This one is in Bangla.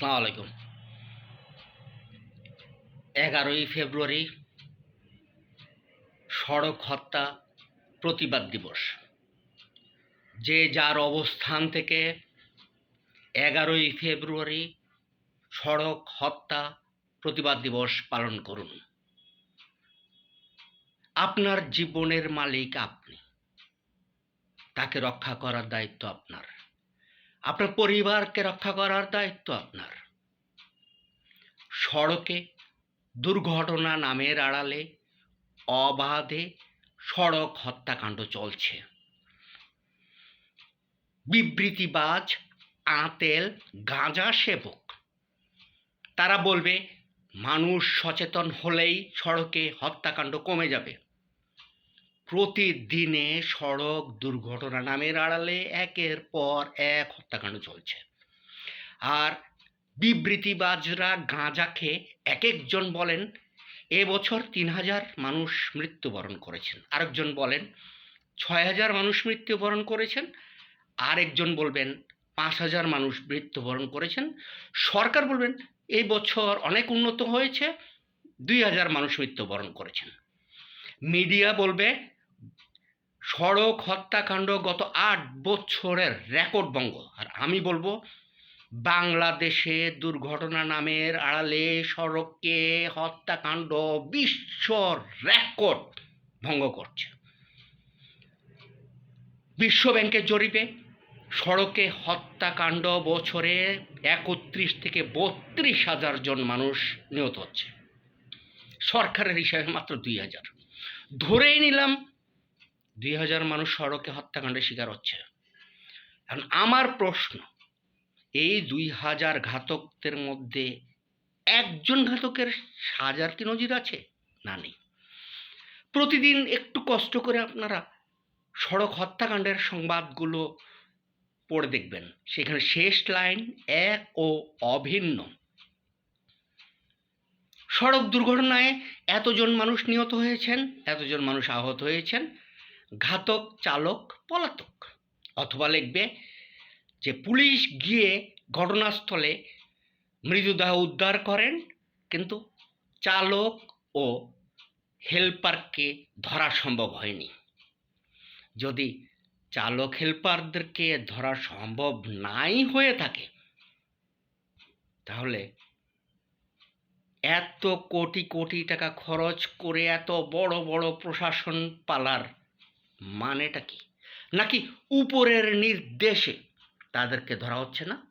আসসালামু আলাইকুম। এগারোই ফেব্রুয়ারি সড়ক হত্যা প্রতিবাদ দিবস। যে যার অবস্থান থেকে এগারোই ফেব্রুয়ারি সড়ক হত্যা প্রতিবাদ দিবস পালন করুন। আপনার জীবনের মালিক আপনি। তাকে রক্ষা করার দায়িত্ব আপনার। আপনার পরিবারকে রক্ষা করার দায়িত্ব আপনার। সড়কে দুর্ঘটনা নামের আড়ালে অবাধে সড়ক হত্যাকাণ্ড চলছে। বিবৃতিবাজ আঁতেল গাঁজা সেবক। তারা বলবে, মানুষ সচেতন হলেই সড়কে হত্যাকাণ্ড কমে যাবে। প্রতিদিনে সড়ক দুর্ঘটনা নামের আড়ালে একের পর এক হত্যাকাণ্ড চলছে। আর বিবৃতিবাজরা গাঁজা খেয়ে এক একজন বলেন এবছর তিন হাজার মানুষ মৃত্যুবরণ করেছেন। আরেকজন বলেন, ছয় হাজার মানুষ মৃত্যুবরণ করেছেন। আরেকজন বলবেন, পাঁচ হাজার মানুষ মৃত্যুবরণ করেছেন। সরকার বলবেন এই বছর অনেক উন্নত হয়েছে, দুই হাজার মানুষ মৃত্যুবরণ করেছেন। মিডিয়া বলবে সড়ক হত্যাকাণ্ড গত আট বছরের রেকর্ড বঙ্গ আর আমি বলব, বাংলাদেশে দুর্ঘটনা নামের আড়ালে সড়কে হত্যাকাণ্ড বিশ্ব রেকর্ড ভঙ্গ করছে। বিশ্ব ব্যাংকের জরিপে সড়কে হত্যাকাণ্ড বছরে একত্রিশ থেকে বত্রিশ হাজার জন মানুষ নিহত হচ্ছে। সরকারের হিসাবে মাত্র দুই হাজার। ধরেই নিলাম দুই হাজার মানুষ সড়কে হত্যাকাণ্ডের শিকার হচ্ছে। এখন আমার প্রশ্ন, এই দুই হাজার ঘাতকদের মধ্যে একজন ঘাতকের সাজার কি নজির আছে? না নেই। প্রতিদিন একটু কষ্ট করে আপনারা সড়ক হত্যাকাণ্ডের সংবাদগুলো পড়ে দেখবেন। সেখানে শেষ লাইন এক ও অভিন্ন। সড়ক দুর্ঘটনায় এতজন মানুষ নিহত হয়েছেন, এতজন মানুষ আহত হয়েছেন। ঘাতক, চালক, পলাতক। অথবা লিখবে যে পুলিশ গিয়ে ঘটনাস্থলে মৃতদেহ উদ্ধার করেন, কিন্তু চালক ও হেল্পারকে ধরা সম্ভব হয়নি। যদি চালক, হেল্পারদেরকে ধরা সম্ভব নাই হয়ে থাকে, তাহলে এত কোটি কোটি টাকা খরচ করে এত বড় বড় প্রশাসন পালার মানেটা কি? নাকি উপরের নির্দেশে তাদেরকে ধরা হচ্ছে না?